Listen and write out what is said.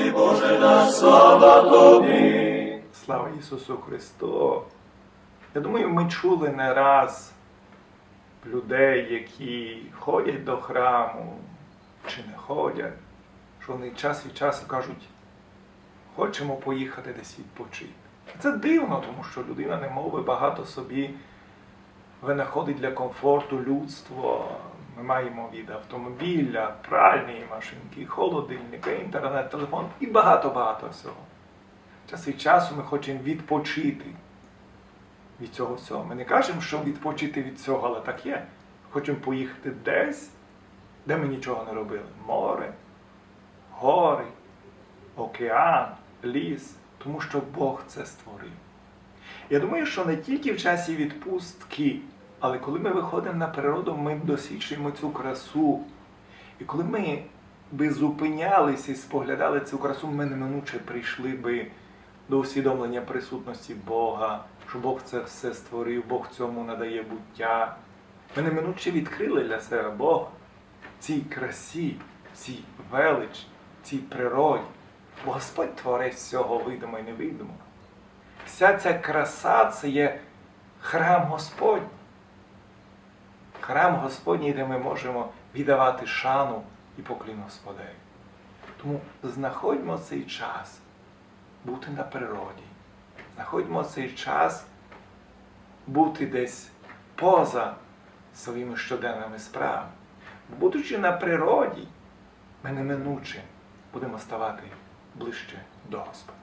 Господи Боже наш, слава Тобі. Слава Ісусу Христу! Я думаю, ми чули не раз людей, які ходять до храму чи не ходять, що вони час від часу кажуть, хочемо поїхати десь відпочити. Це дивно, тому що людина не мов багато собі винаходить для комфорту людство. Ми маємо від автомобіля, пральні машинки, холодильника, інтернет, телефон і багато-багато всього. Час від часу ми хочемо відпочити від цього всього. Ми не кажемо, що відпочити від цього, але так є. Хочемо поїхати десь, де ми нічого не робили. Море, гори, океан, ліс, тому що Бог це створив. Я думаю, що не тільки в часі відпустки, але коли ми виходимо на природу, ми досвідчуємо цю красу. І коли ми би зупинялися і споглядали цю красу, ми неминуче прийшли би до усвідомлення присутності Бога, що Бог це все створив, Бог цьому надає буття. Ми неминуче відкрили для себе Бога цій красі, цій велич, цій природі. Бо Господь творець всього видимо і невидимо. Вся ця краса це є храм Господній. Храм Господній, де ми можемо віддавати шану і поклін Господеві. Тому знаходьмо цей час бути на природі. Знаходьмо цей час бути десь поза своїми щоденними справами. Будучи на природі, ми неминуче будемо ставати ближче до Господа.